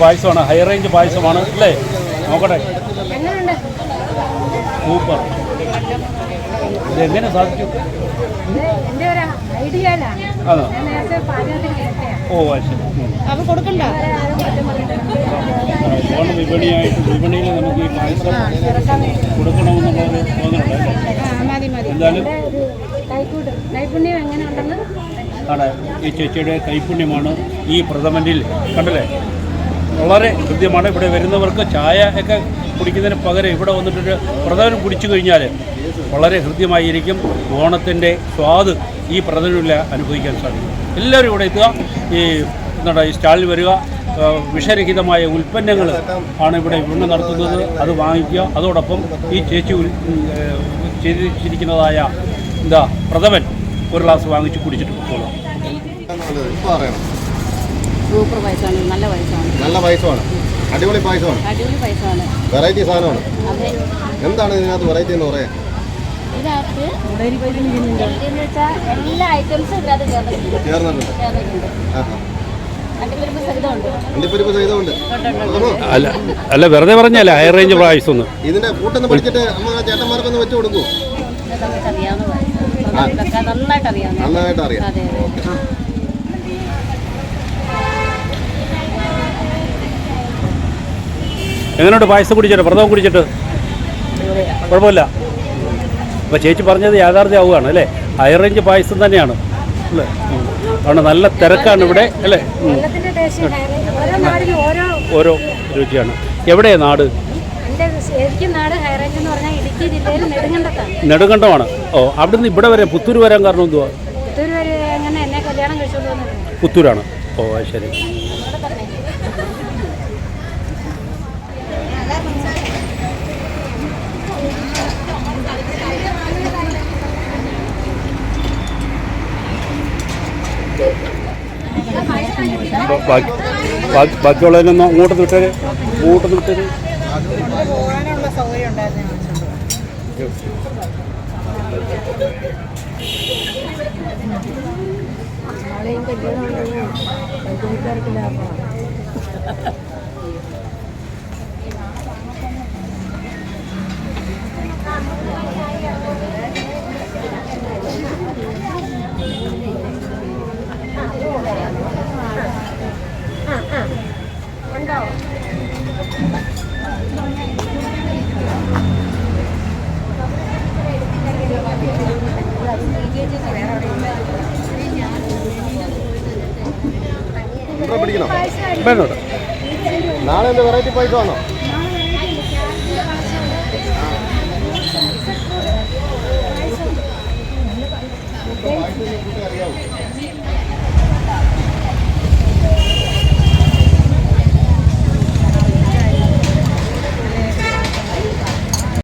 പായസമാണ്. High range പായസമാണ്. അല്ലേ? നോക്കട്ടെ. സൂപ്പർ. ഇതെങ്ങനെ സാധിച്ചു കേട്ടയാണ് ഓ അത് ശരി. ആ, വിപണിയായിട്ട് വിപണിയിൽ നമുക്ക് ഈ പായസം കൊടുക്കണമെന്നുള്ളൊരു തോന്നലുണ്ട് എന്തായാലും ഈ ചേച്ചിയുടെ കൈപുണ്യമാണ് ഈ പ്രഥമനിൽ. കണ്ടല്ലേ? വളരെ കൃത്യമാണ്. ഇവിടെ വരുന്നവർക്ക് ചായ ഒക്കെ കുടിക്കുന്നതിന് പകരം ഇവിടെ വന്നിട്ടൊരു പ്രഥമൻ കുടിച്ചു കഴിഞ്ഞാൽ വളരെ ഹൃദ്യമായിരിക്കും. ഓണത്തിന്റെ സ്വാദ് ഈ പ്രഥമനിൽ അനുഭവിക്കാൻ സാധിക്കും. എല്ലാവരും ഇവിടെ എത്തുക. ഈ എന്താണ് ഈ സ്റ്റാളിൽ വരിക. വിഷരഹിതമായ ഉൽപ്പന്നങ്ങൾ ആണ് ഇവിടെ വിപണനം നടത്തുന്നത്. അത് വാങ്ങിക്കുക. അതോടൊപ്പം ഈ ചേച്ചി ചെയ്തിരിക്കുന്നതായ എന്താ പ്രഥമൻ ഒരു ഗ്ലാസ് വാങ്ങിച്ച് കുടിച്ചിട്ട് പോകണം സൂപ്പർ പായസമാണ്. നല്ല പായസമാണ്. നല്ല പായസമാണ്. അടിപൊളി പായസമാണ്. അടിപൊളി പായസമാണ്. വെറൈറ്റി സാധനമാണ്. എന്താണ് ഇതിനകത്ത് വെറൈറ്റി എന്ന് പറയാൻ? ഇതിനകത്ത് എല്ലാ ഐറ്റംസും ഇതിനകത്ത് ചേർന്നിട്ടുണ്ട്. അല്ല അല്ല വെറുതെ പറഞ്ഞല്ല ഹൈ റേഞ്ച് പ്രാവശ്യം ഒന്ന് ഇതിന്റെ കൂട്ടൊന്ന് പിടിച്ചിട്ട് അമ്മ ചേട്ടന്മാർക്കൊന്ന് വെച്ചു കൊടുക്കൂ. അറിയാവുന്ന നന്നായിട്ട് അറിയാം നന്നായിട്ട് അറിയാം അതെ. അതെ എങ്ങനെയുണ്ട് പായസം കുടിച്ചിട്ട്? വ്രതവും കുടിച്ചിട്ട്? കുഴപ്പമില്ല. അപ്പോൾ ചേച്ചി പറഞ്ഞത് യാഥാർത്ഥ്യമാവുകയാണ് അല്ലേ? ഹൈ റേഞ്ച് പായസം തന്നെയാണ്. അല്ലേ? അതുകൊണ്ട് നല്ല തിരക്കാണ് ഇവിടെ അല്ലേ? ഓരോ നാടിനും ഓരോ ഓരോ രുചിയാണ്. എവിടെയാണ് നാട്? ശരിക്കും നാട് ഹൈറേഞ്ച് എന്ന് പറഞ്ഞാൽ ഇടുക്കി ജില്ലയിൽ നെടുങ്കണ്ടത്താണ്. നെടുങ്കണ്ടമാണ്. ഓ അവിടുന്ന് ഇവിടെ വരെ പുത്തൂർ വരാൻ കാരണം എന്തുവാ? പുത്തൂർ വരെ എങ്ങനെ എന്നെ കല്യാണം കഴിച്ചുകൊണ്ട് വന്നത്? പുത്തൂരാണ്. ഓ അത് ശരി. ബാക്കി ബാക്കിയുള്ളതിനൊന്നും അങ്ങോട്ട് വിട്ടേര് അങ്ങോട്ട് വിട്ടേര് പോകാനുള്ള സൗകര്യം ഉണ്ടായിരുന്നു നാളെയും കല്യാണം പഞ്ചായത്തുകാർക്ക് ലാഭമാണ്. ഇവിടെ പിടിക്കണം? വേണോട്ടോ നാളെ എന്ത് വെറൈറ്റി പായസമാണോ